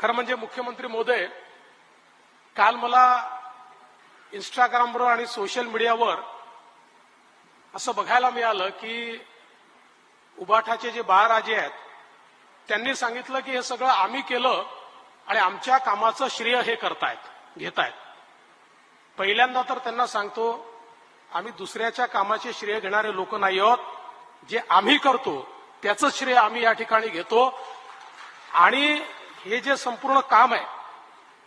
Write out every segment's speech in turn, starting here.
खरं म्हणजे मुख्यमंत्री मोदय काल मला इंस्टाग्रामवर आणि सोशल मीडियावर असं बघायला मिळालं की उबाठाचे जे बाळराजे आहेत त्यांनी सांगितलं की हे सगळं आम्ही केलं आणि आमच्या कामाचं श्रेय हे करतायत घेतायत. पहिल्यांदा तर त्यांना सांगतो आम्ही दुसऱ्याच्या कामाचे श्रेय घेणारे लोक नाही आहोत. जे आम्ही करतो त्याचं श्रेय आम्ही या ठिकाणी घेतो. आणि हे जे संपूर्ण काम आहे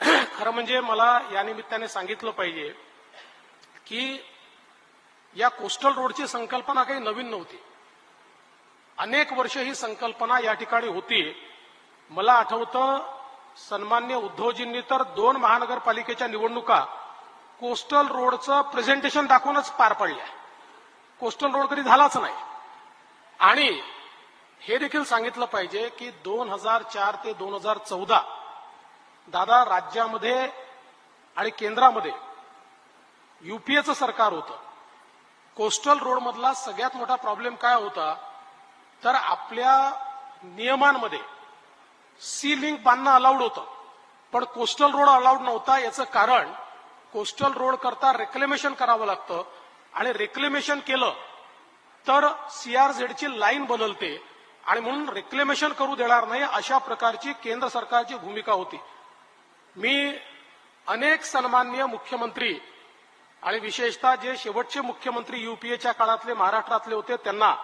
खरं म्हणजे मला या निमित्ताने सांगितलं पाहिजे की या कोस्टल रोडची संकल्पना काही नवीन नव्हती. अनेक वर्ष ही संकल्पना या ठिकाणी होती. मला आठवतं सन्मान्य उद्धवजींनी तर दोन महानगरपालिकेच्या निवडणुका कोस्टल रोडचं प्रेझेंटेशन दाखवूनच पार पडल्या. कोस्टल रोड कधी झालाच नाही. आणि हे देखील सांगितलं पाहिजे की दोन हजार चार ते दोन हजार चौदा दादा राज्यामध्ये आणि केंद्रामध्ये युपीएचं सरकार होतं. कोस्टल रोडमधला सगळ्यात मोठा प्रॉब्लेम काय होता? तर आपल्या नियमांमध्ये सी लिंक बांधणं अलाउड होतं. पण कोस्टल रोड अलाउड नव्हता याचं कारण कोस्टल रोड करता रेक्लेमेशन करावं लागतं. आणि रेक्लेमेशन केलं तर सीआरझेडची लाईन बदलते. आणि म्हणून रिक्लेमेशन करू देणार नाही अशा प्रकारची केंद्र सरकारची भूमिका होती. मी अनेक सन्माननीय मुख्यमंत्री आणि विशेषतः जे शेवटचे मुख्यमंत्री युपीएच्या काळातले महाराष्ट्रातले होते त्यांना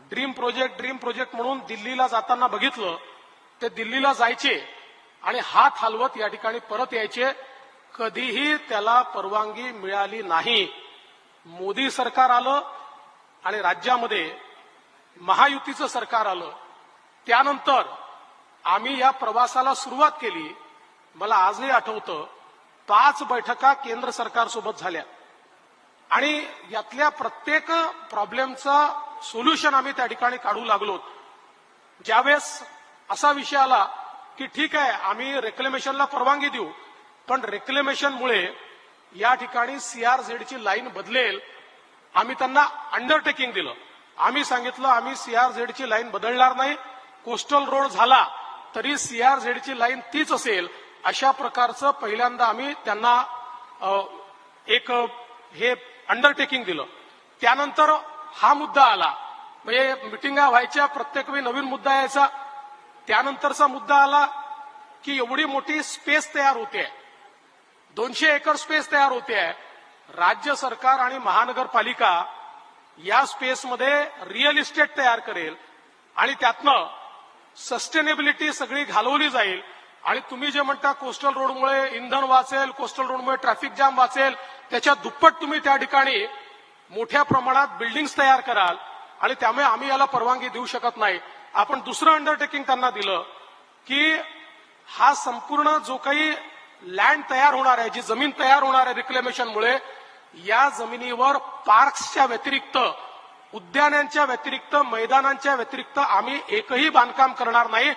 ड्रीम प्रोजेक्ट ड्रीम प्रोजेक्ट म्हणून दिल्लीला जाताना बघितलं ते दिल्लीला जायचे आणि हात हलवत या ठिकाणी परत यायचे. कधीही त्याला परवानगी मिळाली नाही. मोदी सरकार आलं आणि राज्यामध्ये महायुतीचं सरकार आलं त्यानंतर आम्ही या प्रवासाला सुरुवात केली. मला आजही आठवतं पाच बैठका केंद्र सरकारसोबत झाल्या. आणि यातल्या प्रत्येक प्रॉब्लेमचा सोल्युशन आम्ही त्या ठिकाणी काढू लागलो ज्यावेळेस असा विषय आला की ठीक आहे आम्ही रेक्लेमेशनला परवानगी देऊ पण रेक्लेमेशनमुळे या ठिकाणी सीआरझेडची लाईन बदलेल आम्ही त्यांना अंडरटेकिंग दिलं. आम्ही सांगितलं आम्ही सीआरझेडची लाईन बदलणार नाही. कोस्टल रोड झाला तरी सीआरझेडची लाईन तीच असेल. अशा प्रकारचं पहिल्यांदा आम्ही त्यांना एक हे अंडरटेकिंग दिलं. त्यानंतर हा मुद्दा आला. म्हणजे मिटिंगा व्हायच्या प्रत्येक वेळी नवीन मुद्दा यायचा. त्यानंतरचा मुद्दा आला की एवढी मोठी स्पेस तयार होते. दोनशे एकर स्पेस तयार होते. राज्य सरकार आणि महानगरपालिका या स्पेसमध्ये रिअल इस्टेट तयार करेल आणि त्यातनं सस्टेनेबिलिटी सगळी घालवली जाईल. आणि तुम्ही जे म्हणता कोस्टल रोडमुळे इंधन वाचेल कोस्टल रोडमुळे ट्रॅफिक जाम वाचेल त्याच्या दुप्पट तुम्ही त्या ठिकाणी मोठ्या प्रमाणात बिल्डिंग्स तयार कराल. आणि त्यामुळे आम्ही याला परवानगी देऊ शकत नाही. आपण दुसरं अंडरटेकिंग त्यांना दिलं की हा संपूर्ण जो काही लँड तयार होणार आहे जी जमीन तयार होणार आहे रिक्लेमेशनमुळे या जमिनीवर पार्क्सच्या व्यतिरिक्त उद्यानांच्या व्यतिरिक्त मैदानांच्या व्यतिरिक्त आम्ही एकही बांधकाम करणार नाही.